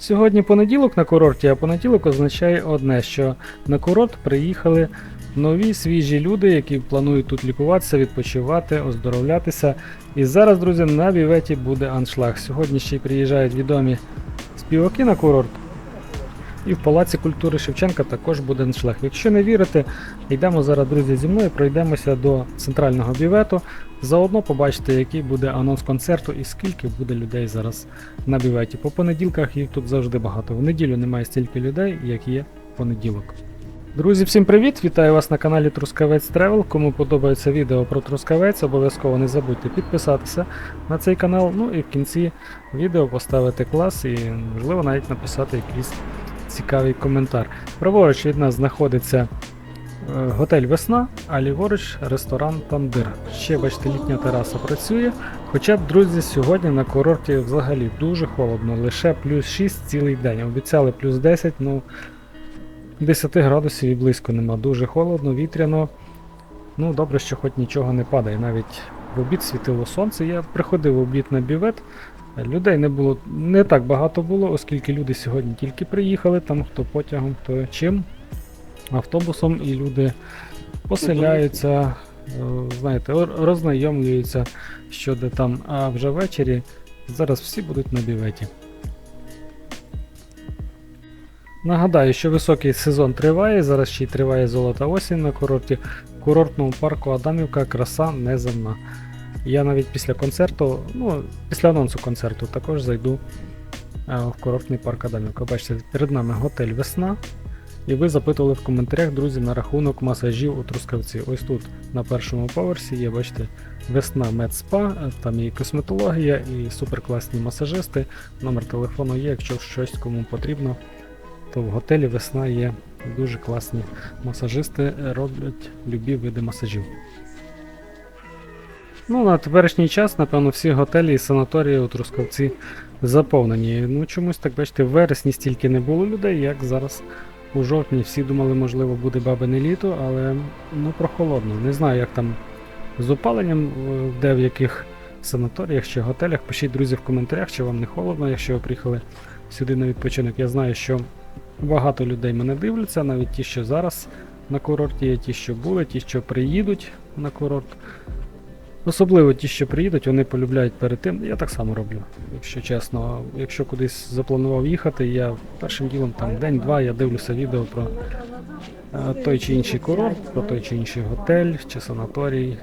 Сьогодні понеділок на курорті, а понеділок означає одне, що на курорт приїхали нові свіжі люди, які планують тут лікуватися, відпочивати, оздоровлятися. І зараз, друзі, на біветі буде аншлаг. Сьогодні ще й приїжджають відомі співаки на курорт. І в Палаці культури Шевченка також буде аншлаг. Якщо не вірите, йдемо зараз, друзі, зі мною, пройдемося до центрального бівету. Заодно побачите, який буде анонс концерту і скільки буде людей зараз на біветі. По понеділках їх тут завжди багато. В неділю немає стільки людей, як є понеділок. Друзі, всім привіт! Вітаю вас на каналі Трускавець Тревел. Кому подобається відео про Трускавець, обов'язково не забудьте підписатися на цей канал. Ну і в кінці відео поставити клас і, можливо, навіть написати якийсь цікавий коментар. Праворуч від нас знаходиться е, готель Весна, а ліворуч ресторан Тандир. Ще бачите, літня тераса працює. Хоча б, друзі, сьогодні на курорті взагалі дуже холодно, лише плюс 6 цілий день. Обіцяли плюс 10, ну 10 градусів і близько нема. Дуже холодно, вітряно. Ну, добре, що хоч нічого не падає. Навіть в обід світило сонце. Я приходив в обід на бівет. Людей не було не так багато було, оскільки люди сьогодні тільки приїхали, там хто потягом, хто чим, автобусом, і люди поселяються, е, знаєте, роззнайомлюються, що де там. А вже ввечері зараз всі будуть на біветі. Нагадаю, що високий сезон триває, зараз ще й триває золота осінь на курорті. В курортному парку Адамівка краса неземна. Я навіть після концерту, ну, після анонсу концерту також зайду е, в курортний парк Адамівка. Бачите, перед нами готель Весна. І ви запитували в коментарях, друзі, на рахунок масажів у Трускавці. Ось тут на першому поверсі є, бачите, Весна Медспа, е, там і косметологія, і суперкласні масажисти. Номер телефону є, якщо щось кому потрібно, то в готелі Весна є дуже класні масажисти, роблять любі види масажів. Ну, на теперішній час, напевно, всі готелі і санаторії у Трускавці заповнені. Ну, чомусь так бачите, в вересні стільки не було людей, як зараз у жовтні. Всі думали, можливо, буде бабине літо, але ну прохолодно. Не знаю, як там з опаленням, е, де в яких санаторіях чи готелях. Пишіть, друзі, в коментарях, чи вам не холодно, якщо ви приїхали сюди на відпочинок. Я знаю, що багато людей мене дивляться, навіть ті, що зараз на курорті є, ті, що були, ті, що приїдуть на курорт. Особливо ті, що приїдуть, вони полюбляють перед тим. Я так само роблю, якщо чесно. Якщо кудись запланував їхати, я першим ділом там день-два я дивлюся відео про е, той чи інший курорт, про той чи інший готель чи санаторій.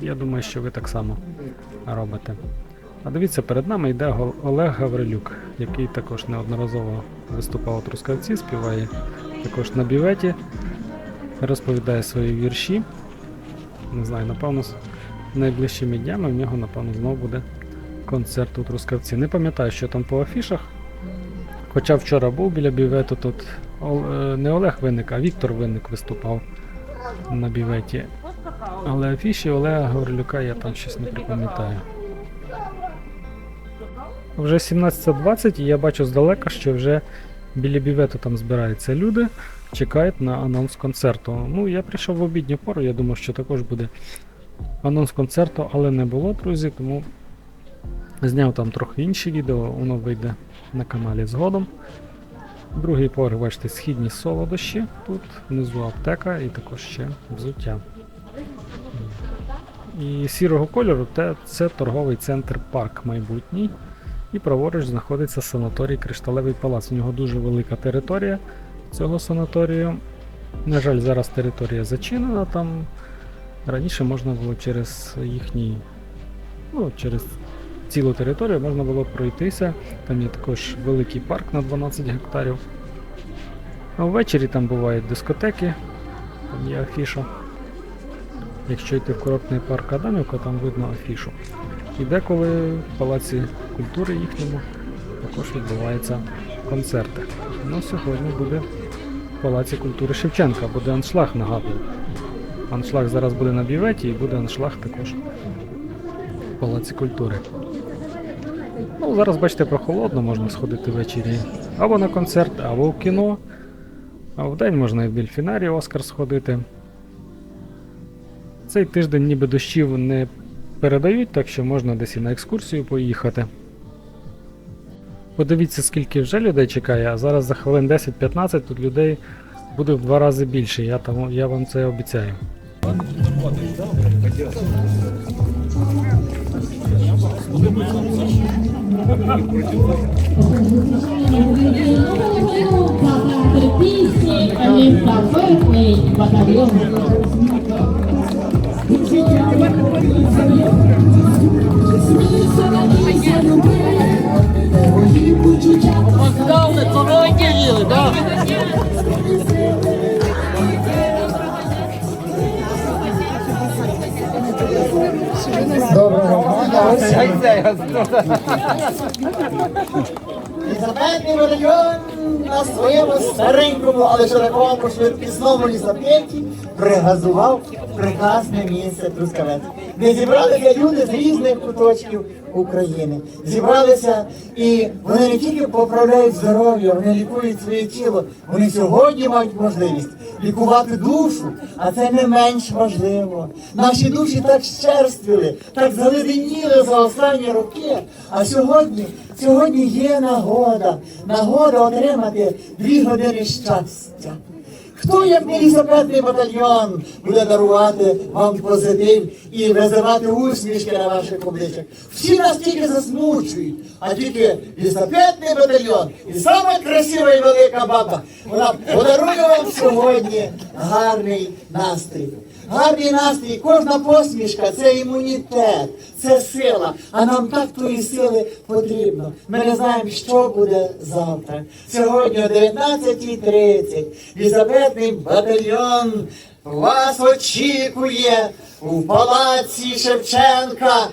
Я думаю, що ви так само робите. А дивіться, перед нами йде Олег Гаврилюк, який також неодноразово виступав у Трускавці, співає також на біветі, розповідає свої вірші. Не знаю, напевно, найближчими днями в нього, напевно, знову буде концерт у Трускавці. Не пам'ятаю, що там по афішах. Хоча вчора був біля бівету, тут е, не Олег Винник, а Віктор Винник виступав на біветі. Але афіші Олега Гаврилюка я там щось не припам'ятаю. Вже 17.20 і я бачу здалека, що вже біля бівету там збираються люди, чекають на анонс концерту. Ну, я прийшов в обідню пору, я думав, що також буде анонс концерту, але не було, друзі, тому зняв там трохи інші відео, воно вийде на каналі згодом. Другий поверх, бачите, східні солодощі, тут внизу аптека і також ще взуття. І сірого кольору те, це торговий центр парк майбутній. І праворуч знаходиться санаторій Кришталевий палац. У нього дуже велика територія цього санаторію. На жаль, зараз територія зачинена там. Раніше можна було через їхній, ну, через цілу територію можна було пройтися. Там є також великий парк на 12 гектарів. А ввечері там бувають дискотеки, там є афіша. Якщо йти в курортний парк Адамівка, там видно афішу. І деколи в Палаці культури їхньому також відбуваються концерти. Ну, сьогодні буде в Палаці культури Шевченка, буде аншлаг, нагадую. Аншлаг зараз буде на біветі і буде аншлаг також в Палаці культури. Ну, зараз, бачите, прохолодно, можна сходити ввечері або на концерт, або в кіно. А в день можна і в дельфінарі Оскар сходити. Цей тиждень ніби дощів не передають, так що можна десь і на екскурсію поїхати. Подивіться, скільки вже людей чекає, а зараз за хвилин 10-15 тут людей буде в два рази більше. Я, там, я вам це обіцяю. Терпісні лісапетний батальйон. Макдауни, коронки Їли, так? Лісапетний батальйон на своєму старенькому, але широкому швидкісному лісапеті пригазував прекрасне місце Трускавець, де зібралися люди з різних куточків України. Зібралися і вони не тільки поправляють здоров'я, вони лікують своє тіло. Вони сьогодні мають можливість лікувати душу, а це не менш важливо. Наші душі так щерствіли, так заледеніли за останні роки. А сьогодні, сьогодні є нагода, нагода отримати дві години щастя. Хто, як не лісопедний батальйон, буде дарувати вам позитив і визивати усмішки на ваших обличчях? Всі нас тільки засмучують, а тільки лісопедний батальйон і сама красива і велика баба, вона подарує вам сьогодні гарний настрій. Гарний настрій, кожна посмішка це імунітет, це сила. А нам так тої сили потрібно. Ми не знаємо, що буде завтра. Сьогодні о 19.30 Лізабетний батальйон вас очікує у палаці Шевченка.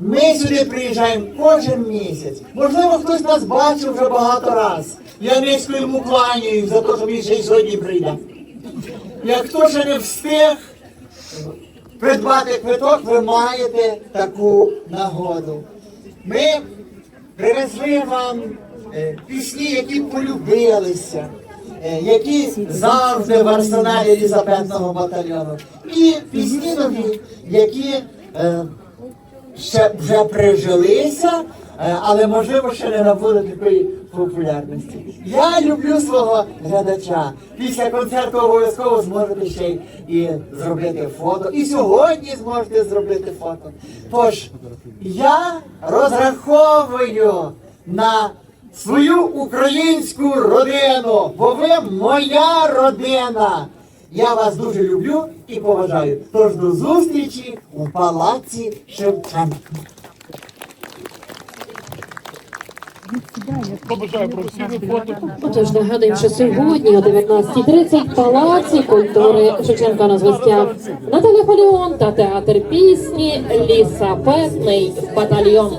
Ми сюди приїжджаємо кожен місяць. Можливо, хтось нас бачив вже багато раз. Я низько йому кланяю за те, що він ще й сьогодні прийде. Як хто ще не встиг придбати квиток, ви маєте таку нагоду. Ми привезли вам е, пісні, які полюбилися, е, які завжди в арсеналі Елізабетного батальйону. І пісні нові, які е, ще вже прижилися, але можливо ще не набули такої популярності. Я люблю свого глядача. Після концерту обов'язково зможете ще й і зробити фото. І сьогодні зможете зробити фото. Тож я розраховую на свою українську родину, бо ви моя родина. Я вас дуже люблю і поважаю. Тож до зустрічі у палаці Шевченка. Отож, нагадуємо, що сьогодні о 19.30 в Палаці культури Шевченка на звестях Наталя Фаліон та театр пісні Лісапетний батальйон.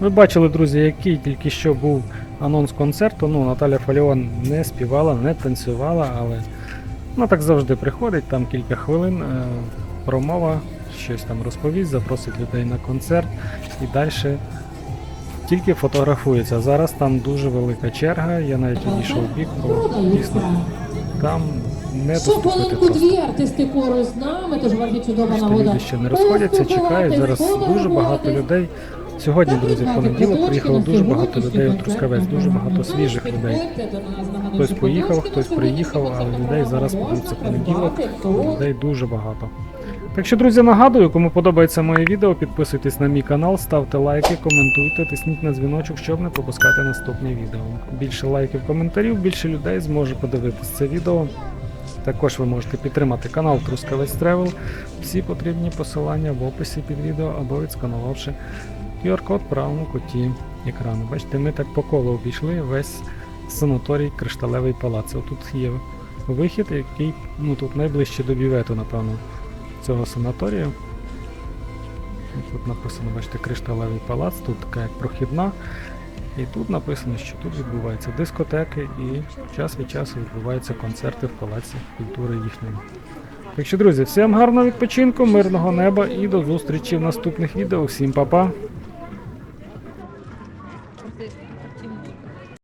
Ви бачили, друзі, який тільки що був анонс концерту. Ну, Наталя Фаліон не співала, не танцювала, але вона так завжди приходить, там кілька хвилин, е, промова, щось там розповість, запросить людей на концерт і далі тільки фотографується. Зараз там дуже велика черга, я навіть відійшов в бік, бо дійсно там не доступити просто. дві артисти поруч з нами, тож чудова нагода. люди ще не розходяться, чекають. Зараз дуже багато людей. Сьогодні, друзі, в понеділок приїхало дуже багато людей у Трускавець, дуже багато свіжих людей. Хтось поїхав, хтось приїхав, але людей зараз подивиться понеділок. Людей дуже багато. Так що, друзі, нагадую, кому подобається моє відео, підписуйтесь на мій канал, ставте лайки, коментуйте, тисніть на дзвіночок, щоб не пропускати наступні відео. Більше лайків, коментарів, більше людей зможе подивитись це відео. Також ви можете підтримати канал Трускавець Тревел. Всі потрібні посилання в описі під відео або відсканувавши QR-код в правому куті екрану. Бачите, ми так по колу обійшли весь санаторій Кришталевий палац. Тут є вихід, який ну, тут найближче до бювету, напевно, цього санаторію. Тут написано, бачите, Кришталевий палац, тут така як прохідна. І тут написано, що тут відбуваються дискотеки і час від часу відбуваються концерти в Палаці культури їхньому. Так що, друзі, всім гарного відпочинку, мирного неба і до зустрічі в наступних відео. Всім па-па!